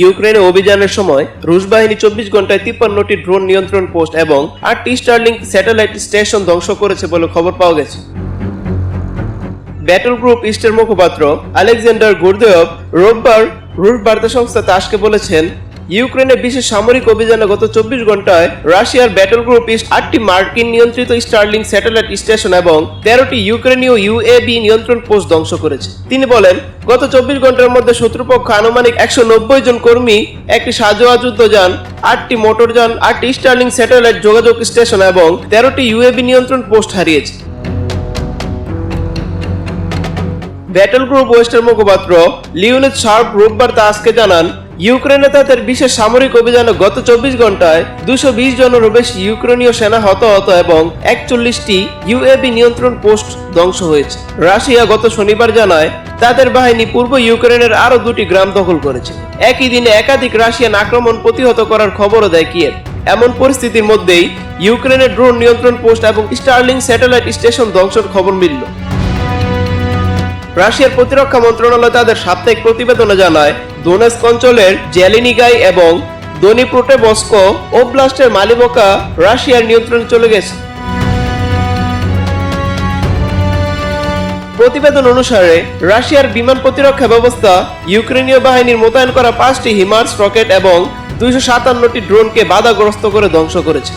ইউক্রেনে অভিযানের সময় রুশ বাহিনী চব্বিশ ঘন্টায় তিপ্পান্নটি ড্রোন নিয়ন্ত্রণ পোস্ট এবং আটটি স্টার্লিং স্যাটেলাইট স্টেশন ধ্বংস করেছে বলে খবর পাওয়া গেছে। ব্যাটল গ্রুপ ইস্টের মুখপাত্র আলেকজান্ডার গুরদেব রোববার রুশ বার্তা সংস্থা তাসকে বলেছেন ইউক্রেনে বিশেষ সামরিক অভিযানে গত চব্বিশ ঘন্টায় রাশিয়ার ব্যাটল গ্রুপ ইস্ট আটটি মার্কিন নিয়ন্ত্রিত স্টারলিং স্যাটেলাইট স্টেশন এবং তেরোটি ইউক্রেনীয় ইউএবি নিয়ন্ত্রণ পোস্ট ধ্বংস করেছে। তিনি বলেন, গত চব্বিশ ঘণ্টার মধ্যে শত্রুপক্ষ আনুমানিক একশো নব্বই জন কর্মী, একটি সাজোয়া যুদ্ধযান আটটি মোটরযান আটটি স্টারলিং স্যাটেলাইট যোগাযোগ স্টেশন এবং তেরোটি ইউএবি নিয়ন্ত্রণ পোস্ট হারিয়েছে। ব্যাটল গ্রুপ ওয়েস্টের মুখপাত্র লিওনেদ শার্প রোববার তা আজকে জানান ইউক্রেনে তাদের বিশেষ সামরিক অভিযানে গত চব্বিশ ঘন্টায় দুশো বিশ জনেরও বেশি ইউক্রেনীয় সেনা হতাহত এবং একচল্লিশটি ইউএবি নিয়ন্ত্রণ পোস্ট ধ্বংস হয়েছে। রাশিয়া গত শনিবার জানায়, তাদের বাহিনী পূর্ব ইউক্রেনের আরও দুটি গ্রাম দখল করেছে। একই দিনে একাধিক রাশিয়ান আক্রমণ প্রতিহত করার খবরও দেয় কিয়েভ। এমন পরিস্থিতির মধ্যেই ইউক্রেনের ড্রোন নিয়ন্ত্রণ পোস্ট এবং স্টার্লিং স্যাটেলাইট স্টেশন ধ্বংসের খবর মিলল। রাশিয়ার প্রতিরক্ষা মন্ত্রণালয় তাদের সাপ্তাহিক প্রতিবেদনে জানায় দোনেস্ক অঞ্চলের জেলিনিগাই এবং দনিপ্রোটেবস্কো ওব্লাস্টের মালিবকা রাশিয়ার নিয়ন্ত্রণে চলে গেছে। প্রতিবেদন অনুসারে, রাশিয়ার বিমান প্রতিরক্ষা ব্যবস্থা ইউক্রেনীয় বাহিনীর মোতায়েন করা পাঁচটি হিমার্স রকেট এবং দুইশো সাতান্নটি ড্রোনকে বাধাগ্রস্ত করে ধ্বংস করেছে।